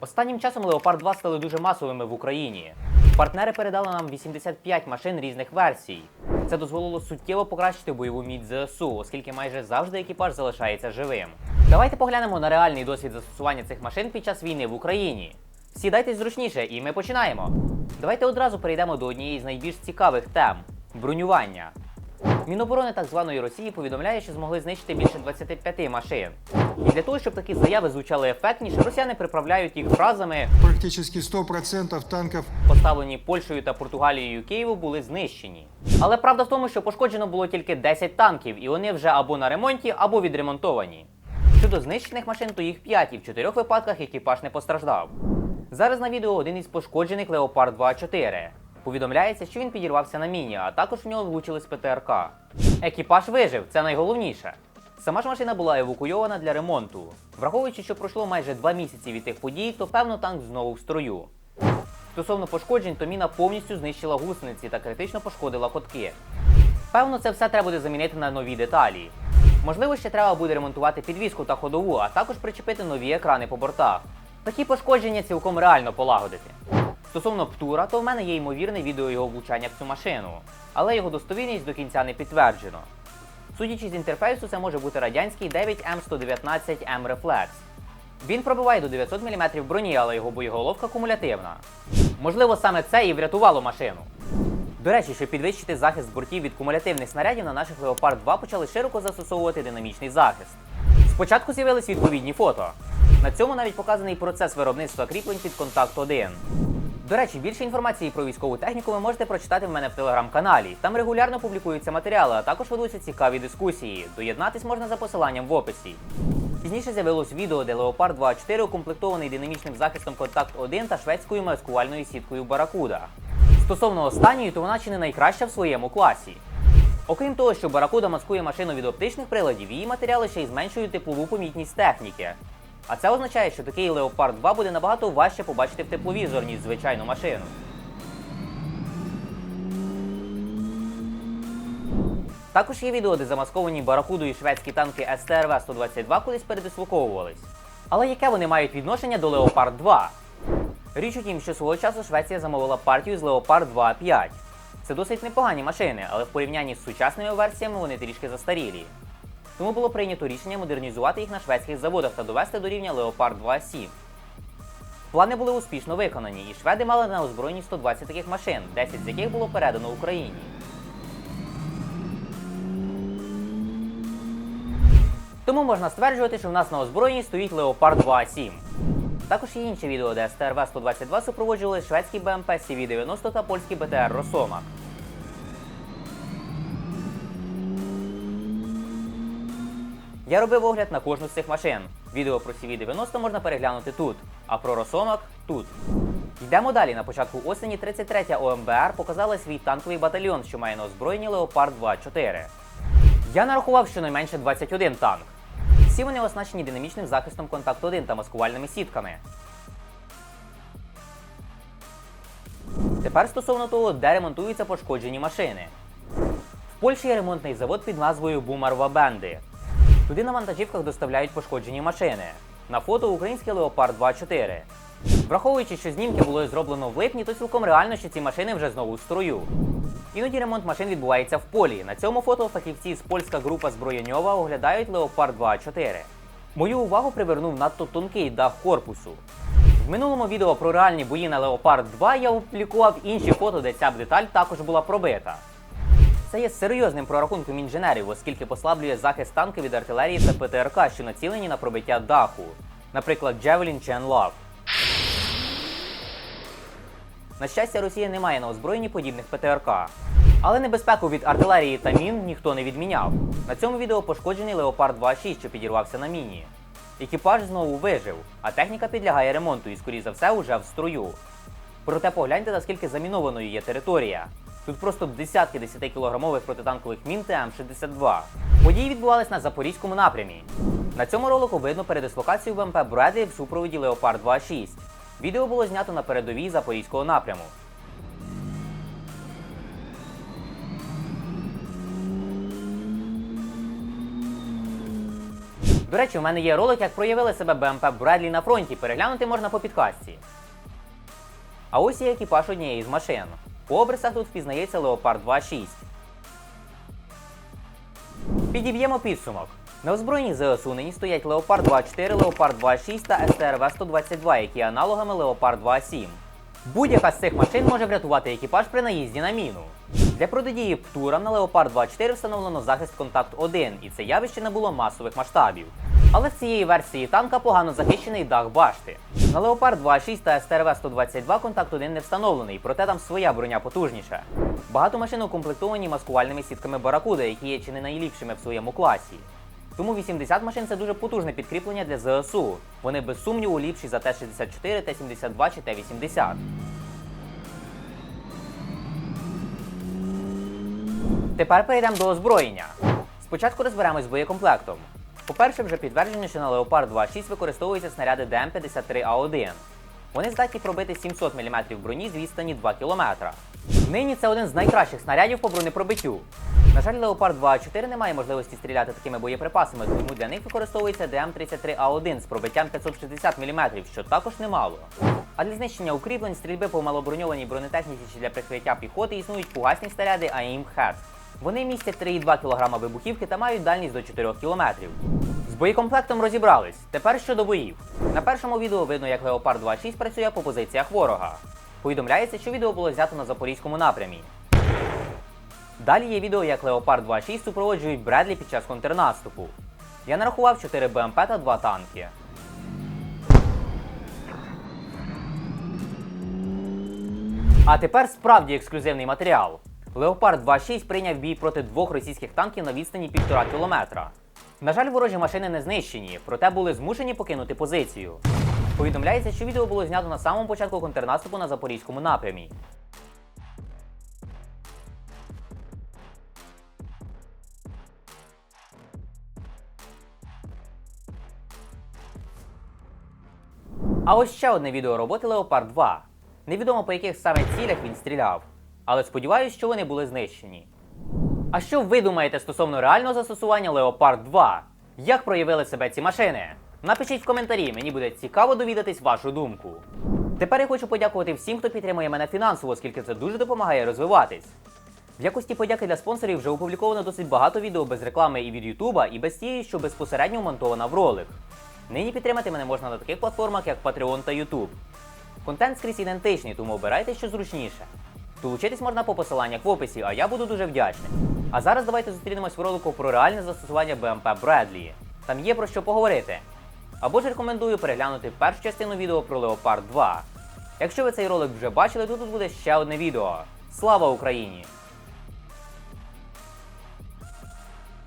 Останнім часом Leopard 2 стали дуже масовими в Україні. Партнери передали нам 85 машин різних версій. Це дозволило суттєво покращити бойову міць ЗСУ, оскільки майже завжди екіпаж залишається живим. Давайте поглянемо на реальний досвід застосування цих машин під час війни в Україні. Сідайтесь зручніше, і ми починаємо. Давайте одразу перейдемо до однієї з найбільш цікавих тем бронювання. Міноборони так званої Росії повідомляє, що змогли знищити більше 25 машин. І для того, щоб такі заяви звучали ефектніше, росіяни приправляють їх фразами Практически 100% танков поставлені Польщею та Португалією Києву, були знищені. Але правда в тому, що пошкоджено було тільки 10 танків, і вони вже або на ремонті, або відремонтовані. Щодо знищених машин, то їх 5, і в 4 випадках екіпаж не постраждав. Зараз на відео один із пошкоджених Leopard 2 4 Повідомляється, що він підірвався на міні, а також в нього влучили з ПТРК. Екіпаж вижив, це найголовніше. Сама ж машина була евакуйована для ремонту. Враховуючи, що пройшло майже два місяці від тих подій, то певно танк знову в строю. Стосовно пошкоджень, то міна повністю знищила гусениці та критично пошкодила ходки. Певно, це все треба буде замінити на нові деталі. Можливо, ще треба буде ремонтувати підвіску та ходову, а також причепити нові екрани по бортах. Такі пошкодження цілком реально полагодити. Стосовно Птура, то в мене є ймовірне відео його влучання в цю машину, але його достовірність до кінця не підтверджено. Судячи з інтерфейсу, це може бути радянський 9М119M Reflex. Він пробиває до 900 мм броні, але його боєголовка кумулятивна. Можливо, саме це і врятувало машину. До речі, щоб підвищити захист бортів від кумулятивних снарядів, на наших Leopard 2 почали широко застосовувати динамічний захист. Спочатку з'явились відповідні фото. На цьому навіть показаний процес виробництва кріплень під контакт 1. До речі, більше інформації про військову техніку ви можете прочитати в мене в телеграм-каналі. Там регулярно публікуються матеріали, а також ведуться цікаві дискусії. Доєднатись можна за посиланням в описі. Пізніше з'явилось відео, де Leopard 2.4 укомплектований динамічним захистом контакт 1 та шведською маскувальною сіткою Баракуда. Стосовно останньої, то вона чи не найкраща в своєму класі. Окрім того, що Баракуда маскує машину від оптичних приладів, її матеріали ще й зменшують теплову помітність техніки. А це означає, що такий Leopard 2 буде набагато важче побачити в тепловізор, ніж звичайну машину. Також є відео, де замасковані баракудою шведські танки СТРВ-122 колись передислоковувались. Але яке вони мають відношення до Leopard 2? Річ у тім, що свого часу Швеція замовила партію з Leopard 2 5 Це досить непогані машини, але в порівнянні з сучасними версіями вони трішки застарілі. Тому було прийнято рішення модернізувати їх на шведських заводах та довести до рівня Leopard 2 7 Плани були успішно виконані, і шведи мали на озброєнні 120 таких машин, 10 з яких було передано Україні. Тому можна стверджувати, що в нас на озброєнні стоїть Leopard 2 7 Також є інше відео, де СТРВ-122 супроводжували шведський БМП CV-90 та польський БТР Росомак. Я робив огляд на кожну з цих машин. Відео про CV-90 можна переглянути тут, а про Росомак тут. Йдемо далі. На початку осені 33-я ОМБР показала свій танковий батальйон, що має на озброєнні Leopard 2-4. Я нарахував щонайменше 21 танк. Всі вони оснащені динамічним захистом контакт 1 та маскувальними сітками. Тепер стосовно того, де ремонтуються пошкоджені машини. В Польщі є ремонтний завод під назвою Бумарва Бенди. Туди на вантажівках доставляють пошкоджені машини. На фото український Leopard 2.4. Враховуючи, що знімки було зроблено в липні, то цілком реально, що ці машини вже знову в строю. Іноді ремонт машин відбувається в полі. На цьому фото фахівці з польська група зброєньова оглядають Leopard 2.4. Мою увагу привернув надто тонкий дах корпусу. В минулому відео про реальні бої на Leopard 2 я опублікував інші фото, де ця б деталь також була пробита. Це є серйозним прорахунком інженерів, оскільки послаблює захист танків від артилерії та ПТРК, що націлені на пробиття даху, наприклад, Javelin чи Enlav. На щастя, Росія не має на озброєнні подібних ПТРК. Але небезпеку від артилерії та мін ніхто не відміняв. На цьому відео пошкоджений Leopard 2.6, що підірвався на міні. Екіпаж знову вижив, а техніка підлягає ремонту і, скоріше за все, уже в строю. Проте погляньте, наскільки замінованою є територія. Тут просто десятки 10-кілограмових протитанкових мін ТМ-62. Події відбувались на запорізькому напрямі. На цьому ролику видно передислокацію БМП Бредлі в супроводі Leopard 2.6. Відео було знято на передовій запорізького напряму. До речі, у мене є ролик, як проявили себе БМП Бредлі на фронті. Переглянути можна по підкасті. А ось є екіпаж однієї з машин. По обрисах тут впізнається Леопард 2.6. Підіб'ємо підсумок. На озброєнні ЗСУ нині стоять Леопард 2.4, Леопард 2.6 та СТРВ-122, які аналогами Леопард 2.7. Будь-яка з цих машин може врятувати екіпаж при наїзді на міну. Для протидії птурам на Леопард 2.4 встановлено захист Контакт 1, і це явище не було масових масштабів. Але в цієї версії танка погано захищений дах башти. На Леопард 2.6 та СТРВ-122 Контакт 1 не встановлений, проте там своя броня потужніша. Багато машин укомплектовані маскувальними сітками Баракуда, які є чи не найліпшими в своєму класі. Тому 80 машин це дуже потужне підкріплення для ЗСУ. Вони без сумніву ліпші за Т-64, Т-72 чи Т-80. Тепер перейдемо до озброєння. Спочатку розберемось з боєкомплектом. По-перше, вже підтверджено, що на Leopard 2.6 використовуються снаряди ДМ-53А1. Вони здатні пробити 700 мм броні з відстані 2 км. Нині це один з найкращих снарядів по бронепробиттю. На жаль, Leopard 2.4 не має можливості стріляти такими боєприпасами, тому для них використовується ДМ-33А1 з пробиттям 560 мм, що також немало. А для знищення укріплень стрільби по малоброньованій бронетехніці чи для прикриття піхоти існують фугасні снаряди Head. Вони містять 3,2 кг вибухівки та мають дальність до 4 км. З боєкомплектом розібрались. Тепер щодо боїв. На першому відео видно, як Leopard 2.6 працює по позиціях ворога. Повідомляється, що відео було знято на запорізькому напрямі. Далі є відео, як Leopard 2.6 супроводжують Бредлі під час контрнаступу. Я нарахував 4 БМП та 2 танки. А тепер справді ексклюзивний матеріал. Леопард 2.6 прийняв бій проти двох російських танків на відстані 1,5 кілометра. На жаль, ворожі машини не знищені, проте були змушені покинути позицію. Повідомляється, що відео було знято на самому початку контрнаступу на запорізькому напрямі. А ось ще одне відео роботи Leopard 2. Невідомо по яких саме цілях він стріляв, але сподіваюсь, що вони були знищені. А що ви думаєте стосовно реального застосування Leopard 2? Як проявили себе ці машини? Напишіть в коментарі, мені буде цікаво довідатись вашу думку. Тепер я хочу подякувати всім, хто підтримує мене фінансово, оскільки це дуже допомагає розвиватись. В якості подяки для спонсорів вже опубліковано досить багато відео без реклами і від Ютуба, і без тієї, що безпосередньо вмонтована в ролик. Нині підтримати мене можна на таких платформах, як Patreon та YouTube. Контент скрізь ідентичний, тому обирайте що зручніше. Долучитись можна по посиланнях в описі, а я буду дуже вдячний. А зараз давайте зустрінемось в ролику про реальне застосування БМП Бредлі. Там є про що поговорити. Або ж рекомендую переглянути першу частину відео про Leopard 2. Якщо ви цей ролик вже бачили, то тут буде ще одне відео. Слава Україні!